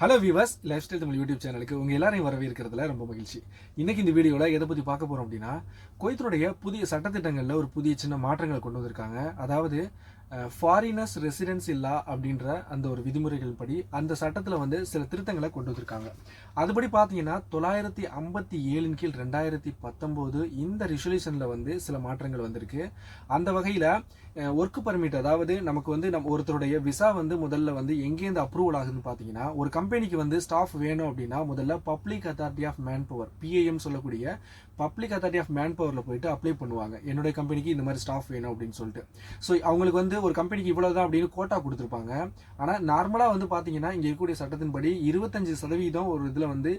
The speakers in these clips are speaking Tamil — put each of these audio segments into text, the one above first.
Hello viewers lifestyle Tamil YouTube சேனலுக்கு உங்கள் எல்லாரையும் வரவேற்கிறதுல ரொம்ப மகிழ்ச்சி. இன்னைக்கு இந்த வீடியோவில் எதை பற்றி பார்க்க போகிறோம் அப்படின்னா குவைத்தினுடைய புதிய சட்டத்திட்டங்களில் ஒரு புதிய சின்ன மாற்றங்களை கொண்டு வந்திருக்காங்க. அதாவது ஃபாரினர்ஸ் ரெசிடென்ஸ் இல்லா அப்படின்ற அந்த ஒரு விதிமுறைகள் படி அந்த சட்டத்தில் வந்து சில திருத்தங்களை கொண்டு வந்திருக்காங்க. அதுபடி பார்த்தீங்கன்னா தொள்ளாயிரத்தி ஐம்பத்தி ஏழின் கீழ் ரெண்டாயிரத்தி பத்தொம்போது இந்த ரிசொல்யூஷனில் வந்து சில மாற்றங்கள் வந்திருக்கு. அந்த வகையில் ஒர்க் பர்மிட் அதாவது நமக்கு வந்து நம்ம ஒருத்தருடைய விசா வந்து முதல்ல வந்து எங்கேருந்து அப்ரூவல் ஆகுதுன்னு பார்த்தீங்கன்னா ஒரு கம்பெனிக்கு வந்து ஸ்டாஃப் வேணும் அப்படின்னா முதல்ல public authority of manpower PAM சொல்லக்கூடிய பப்ளிக் அத்தாரிட்டி ஆஃப் மேன் பவரில் போயிட்டு அப்ளை பண்ணுவாங்க. என்னுடைய கம்பெனிக்கு இந்த மாதிரி ஸ்டாஃப் வேணும் அப்படின்னு சொல்லிட்டு. ஸோ அவங்களுக்கு வந்து ஒரு கம்பெனிக்கு இவ்வளோதான் அப்படின்னு கோட்டா கொடுத்துருப்பாங்க. ஆனால் நார்மலாக வந்து பார்த்தீங்கன்னா இங்கே இருக்கக்கூடிய சட்டத்தின்படி இருபத்தஞ்சு சதவீதம் ஒரு இதில் வந்து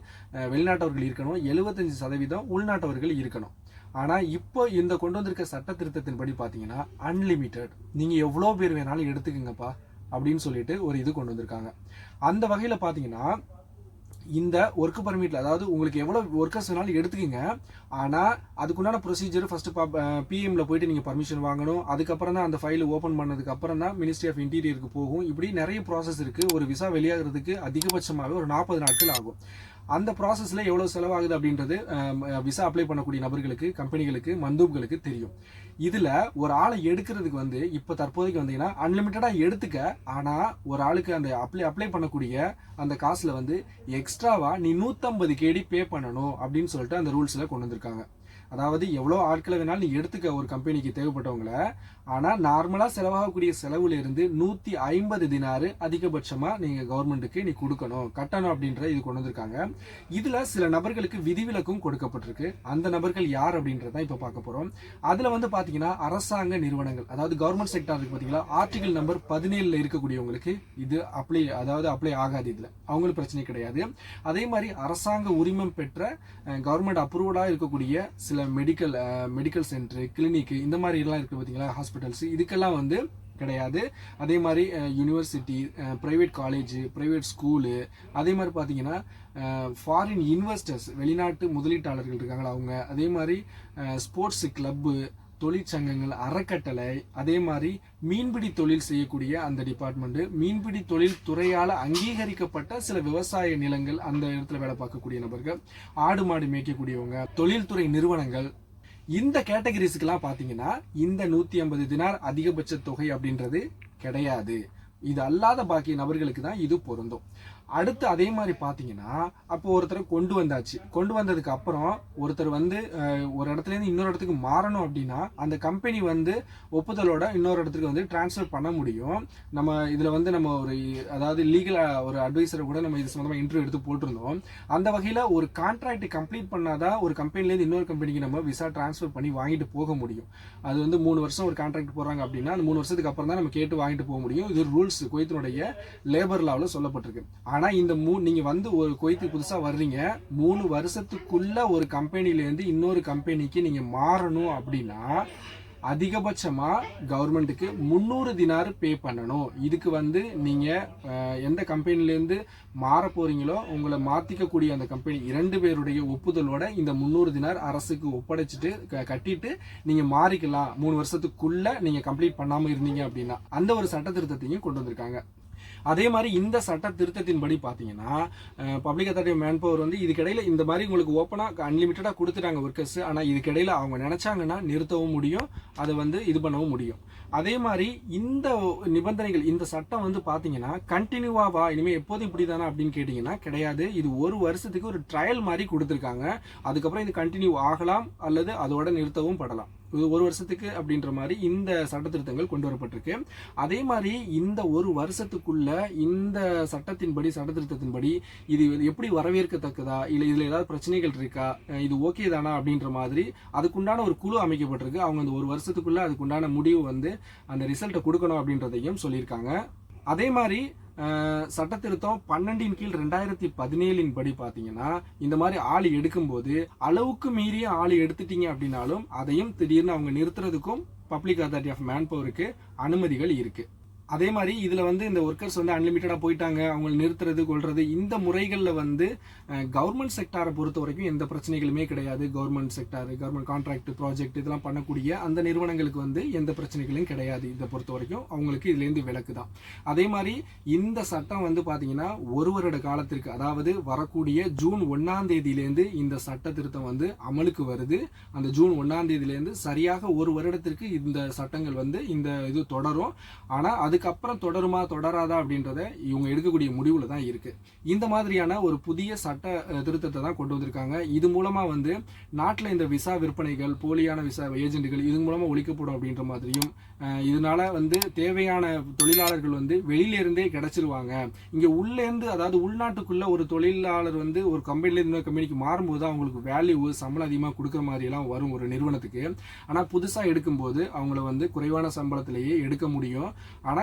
வெளிநாட்டவர்கள் இருக்கணும். எழுபத்தஞ்சு சதவீதம் உள்நாட்டவர்கள் இருக்கணும். ஆனால் இப்போ இந்த கொண்டு வந்திருக்க சட்ட திருத்தத்தின்படி பார்த்தீங்கன்னா அன்லிமிட்டெட் நீங்கள் எவ்வளோ பேர் வேணாலும் எடுத்துக்கங்கப்பா அப்படின்னு சொல்லிட்டு ஒரு இது கொண்டு வந்திருக்காங்க. அந்த வகையில் பார்த்தீங்கன்னா இந்த ஒர்க் பர்மிட்டில் அதாவது உங்களுக்கு எவ்வளோ ஒர்க்கர்ஸ் வேணாலும் எடுத்துக்கோங்க. ஆனால் அதுக்குண்டான ப்ரொசீஜர் ஃபஸ்ட்டு பா பிஎம்ல போயிட்டு நீங்கள் பர்மிஷன் வாங்கணும். அதுக்கப்புறம் தான் அந்த ஃபைல் ஓப்பன் பண்ணதுக்கு அப்புறம் தான் மினிஸ்ட்ரி ஆஃப் இன்டீரியருக்கு போகும். இப்படி நிறைய ப்ராசஸ் இருக்குது ஒரு விசா வெளியாகிறதுக்கு அதிகபட்சமாகவே ஒரு நாற்பது நாட்கள் ஆகும். அந்த ப்ராசஸில் எவ்வளோ செலவாகுது அப்படின்றது விசா அப்ளை பண்ணக்கூடிய நபர்களுக்கு கம்பெனிகளுக்கு மந்தூப்களுக்கு தெரியும். இதில் ஒரு ஆளை எடுக்கிறதுக்கு வந்து இப்போ தற்போதைக்கு வந்தீங்கன்னா அன்லிமிட்டடாக எடுத்துக்க ஆனால் ஒரு ஆளுக்கு அந்த அப்ளை அப்ளை பண்ணக்கூடிய அந்த காசில் வந்து எக்ஸ்ட்ராவாக நீ நூற்றம்பது கேடி பே பண்ணணும் அப்படின்னு சொல்லிட்டு அந்த ரூல்ஸில் கொண்டு வந்திருக்காங்க. அதாவது எவ்வளோ ஆட்களை வேணாலும் நீ எடுத்துக்க ஒரு கம்பெனிக்கு தேவைப்பட்டவங்கள. ஆனால் நார்மலாக செலவாகக்கூடிய செலவுல இருந்து நூற்றி ஐம்பது தினாறு அதிகபட்சமாக நீங்கள் கவர்மெண்ட்டுக்கு நீ கொடுக்கணும். கட்டணும் அப்படின்ற இது கொண்டு வந்திருக்காங்க. இதில் சில நபர்களுக்கு விதிவிலக்கும் கொடுக்கப்பட்டிருக்கு. அந்த நபர்கள் யார் அப்படின்றதான் இப்போ பார்க்க போகிறோம் அதில் வந்து பார்த்தீங்கன்னா அரசாங்க நிறுவனங்கள் அதாவது கவர்மெண்ட் செக்டார் பார்த்தீங்களா ஆர்டிகல் நம்பர் பதினேழில் இருக்கக்கூடியவங்களுக்கு இது அப்ளை அதாவது அப்ளை ஆகாது இதில். அவங்களுக்கு பிரச்சனை கிடையாது. அதே மாதிரி அரசாங்க உரிமம் பெற்ற கவர்மெண்ட் அப்ரூவ்டாக இருக்கக்கூடிய சில மெடிக்கல் மெடிக்கல் சென்டர் கிளினிக் இந்த மாதிரிலாம் இருக்குது பார்த்தீங்களா ஹாஸ்பிட்டல்ஸ் இதுக்கெல்லாம் வந்து கிடையாது. அதே மாதிரி university private college private school அதே மாதிரி பார்த்தீங்கன்னா ஃபாரின் இன்வெஸ்டர்ஸ் வெளிநாட்டு முதலீட்டாளர்கள் இருக்காங்களா அவங்க? அதே மாதிரி ஸ்போர்ட்ஸ் கிளப்பு தொழிற்சங்கங்கள் அறக்கட்டளை அதே மாதிரி மீன்பிடி தொழில் செய்யக்கூடிய அந்த டிபார்ட்மெண்ட்டு மீன்பிடி தொழில் துறையால் அங்கீகரிக்கப்பட்ட சில விவசாய நிலங்கள் அந்த இடத்துல வேலை பார்க்கக்கூடிய நபர்கள் ஆடு மாடு மேய்க்கக்கூடியவங்க தொழில்துறை நிறுவனங்கள். இந்த கேட்டகரிஸ்க்கெல்லாம் பார்த்தீங்கன்னா இந்த நூற்றி ஐம்பது தினார் அதிகபட்ச தொகை அப்படின்றது கிடையாது. இது அல்லாத பாக்கி நபர்களுக்கு தான் இது பொருந்தும். அடுத்து அதே மாதிரி பார்த்தீங்கன்னா அப்போ ஒருத்தரை கொண்டு வந்தாச்சு. கொண்டு வந்ததுக்கு அப்புறம் ஒருத்தர் வந்து ஒரு இடத்துல இருந்து இன்னொரு இடத்துக்கு மாறணும் அப்படின்னா அந்த கம்பெனி வந்து ஒப்புதலோட இன்னொரு இடத்துக்கு வந்து டிரான்ஸ்ஃபர் பண்ண முடியும். நம்ம இதில் வந்து நம்ம ஒரு அதாவது லீகல் ஒரு அட்வைசரை கூட நம்ம இது சம்மந்தமாக இன்டர்வியூ எடுத்து போட்டிருந்தோம். அந்த வகையில் ஒரு கான்ட்ராக்ட் கம்ப்ளீட் பண்ணாதான் ஒரு கம்பெனிலேருந்து இன்னொரு கம்பெனிக்கு நம்ம விசா டிரான்ஸ்ஃபர் பண்ணி வாங்கிட்டு போக முடியும். அது வந்து மூணு வருஷம் ஒரு கான்ட்ராக்ட் போகிறாங்க அப்படின்னா அந்த மூணு வருஷத்துக்கு அப்புறம் தான் நம்ம கேட்டு வாங்கிட்டு போக முடியும். இது ரூல்ஸ் குவைத்தினுடைய லேபர் லாவில் சொல்லப்பட்டிருக்கு. ஆனால் இந்த மூ நீங்கள் வந்து ஒரு குவைத்துக்கு புதுசாக வர்றீங்க. மூணு வருஷத்துக்குள்ள ஒரு கம்பெனிலேருந்து இன்னொரு கம்பெனிக்கு நீங்கள் மாறணும் அப்படின்னா அதிகபட்சமாக கவர்மெண்ட்டுக்கு முந்நூறு தினார் பே பண்ணணும். இதுக்கு வந்து நீங்கள் எந்த கம்பெனிலேருந்து மாற போகிறீங்களோ உங்களை மாற்றிக்கக்கூடிய அந்த கம்பெனி இரண்டு பேருடைய ஒப்புதலோட இந்த முந்நூறு தினார் அரசுக்கு ஒப்படைச்சிட்டு க- கட்டிட்டு நீங்கள் மாறிக்கலாம். மூணு வருஷத்துக்குள்ளே நீங்கள் கம்ப்ளீட் பண்ணாமல் இருந்தீங்க அப்படின்னா அந்த ஒரு சட்ட திருத்தத்தையும் கொண்டு வந்திருக்காங்க. அதே மாதிரி இந்த சட்ட திருத்தத்தின்படி பார்த்தீங்கன்னா பப்ளிக் அத்தாரிட்டி மேன் பவர் வந்து இதுக்கிடையில் இந்த மாதிரி உங்களுக்கு ஓப்பனாக அன்லிமிட்டடாக கொடுத்துட்டாங்க ஒர்க்கர்ஸ் ஆனால் இதுக்கிடையில் அவங்க நினச்சாங்கன்னா நிறுத்தவும் முடியும் அதை வந்து இது பண்ணவும் முடியும். அதே மாதிரி இந்த நிபந்தனைகள் இந்த சட்டம் வந்து பார்த்தீங்கன்னா கண்டினியூவாவா இனிமேல் எப்போதும் இப்படி தானே அப்படின்னு கேட்டிங்கன்னா கிடையாது. இது ஒரு வருஷத்துக்கு ஒரு ட்ரையல் மாதிரி கொடுத்துருக்காங்க. அதுக்கப்புறம் இது கண்டினியூ ஆகலாம் அல்லது அதோட நிறுத்தவும் படலாம். ஒரு வருஷத்துக்கு அப்படின்ற மாதிரி இந்த சட்ட திருத்தங்கள் கொண்டு வரப்பட்டிருக்கு. அதே மாதிரி இந்த ஒரு வருஷத்துக்குள்ள இந்த சட்டத்தின்படி சட்டத்திருத்தத்தின்படி இது எப்படி வரவேற்கத்தக்கதா? இல்லை இதில் ஏதாவது பிரச்சனைகள் இருக்கா? இது ஓகே தானா அப்படின்ற மாதிரி அதுக்குண்டான ஒரு குழு அமைக்கப்பட்டிருக்கு. அவங்க அந்த ஒரு வருஷத்துக்குள்ள அதுக்குண்டான முடிவு வந்து அந்த ரிசல்ட்டை கொடுக்கணும் அப்படின்றதையும் சொல்லியிருக்காங்க. அதே மாதிரி சட்டத்திருத்தம் சட்ட திருத்தம் பன்னெண்டின் கீழ் ரெண்டாயிரத்தி பதினேழின் படி பார்த்தீங்கன்னா இந்த மாதிரி ஆள் எடுக்கும்போது அளவுக்கு மீறிய ஆள் எடுத்துட்டீங்க அப்படின்னாலும் அதையும் திடீர்னு அவங்க நிறுத்துறதுக்கும் பப்ளிக் அத்தாரிட்டி ஆஃப் மேன் பவருக்கு அனுமதிகள் இருக்குது அதே மாதிரி இதில் வந்து இந்த ஒர்க்கர்ஸ் வந்து அன்லிமிட்டடாக போயிட்டாங்க. அவங்களை நிறுத்துறது கொள்வது இந்த முறைகளில் வந்து கவர்மெண்ட் செக்டாரை பொறுத்த வரைக்கும் எந்த பிரச்சனைகளுமே கிடையாது. Government sector government contract project இதெல்லாம் பண்ணக்கூடிய அந்த நிறுவனங்களுக்கு வந்து எந்த பிரச்சனைகளும் கிடையாது. இதை பொறுத்த வரைக்கும் அவங்களுக்கு இதுலேருந்து விலக்கு தான். அதே மாதிரி இந்த சட்டம் வந்து பார்த்தீங்கன்னா ஒரு வருட காலத்திற்கு அதாவது வரக்கூடிய ஜூன் ஒன்றாம் தேதியிலேருந்து இந்த சட்ட திருத்தம் வந்து அமலுக்கு வருது. அந்த ஜூன் ஒன்றாம் தேதியிலேருந்து சரியாக ஒரு வருடத்திற்கு இந்த சட்டங்கள் வந்து இந்த இது தொடரும். ஆனால் அது அதுக்கப்புறம் தொடருமா தொடராதா அப்படின்றத இவங்க எடுக்கக்கூடிய முடிவில் தான் இருக்கு. இந்த மாதிரியான ஒரு புதிய சட்ட திருத்தத்தை தான் கொண்டு வந்திருக்காங்க. இது மூலமா வந்து நாட்டில் இந்த விசா விற்பனைகள் போலியான விசா ஏஜென்ட்டுகள் இது மூலமா ஒழிக்கப்படும் அப்படின்ற மாதிரியும் இதனால வந்து தேவையான தொழிலாளர்கள் வந்து வெளியிலேருந்தே கிடச்சிருவாங்க. கிடைச்சிருவாங்க இங்க அதாவது உள்நாட்டுக்குள்ள ஒரு தொழிலாளர் வந்து ஒரு கம்பெனில இருந்து கம்பெனிக்கு மாறும்போது தான் அவங்களுக்கு வேல்யூ சம்பளம் அதிகமாக கொடுக்குற மாதிரி எல்லாம் வரும் ஒரு நிறுவனத்துக்கு. ஆனா புதுசா எடுக்கும்போது அவங்கள வந்து குறைவான சம்பளத்திலேயே எடுக்க முடியும்.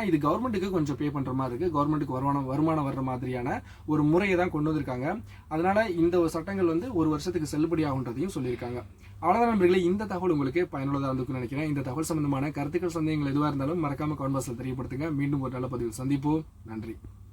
ஆனால் இது கவர்மெண்ட்டுக்கு கொஞ்சம் பே பண்ணுற மாதிரி இருக்குது கவர்மெண்ட்டுக்கு வருமானம் வருமானம் வர்ற மாதிரியான ஒரு முறையை தான் கொண்டு வந்திருக்காங்க. அதனால் இந்த சட்டங்கள் வந்து ஒரு வருஷத்துக்கு செல்லுபடியாகுன்றதையும் சொல்லியிருக்காங்க. அவ்வளோதான் நண்பர்களே இந்த தகவல் உங்களுக்கு பயனுள்ளதாக இருந்திருக்கும்னு நினைக்கிறேன். இந்த தகவல் சம்பந்தமான கருத்துக்கள் சந்தேகங்கள் எதுவாக இருந்தாலும் மறக்காமல் கவுன்பாஸில் தெரியப்படுத்துங்க. மீண்டும் ஒரு நல்ல பதிவில் சந்திப்போம். நன்றி.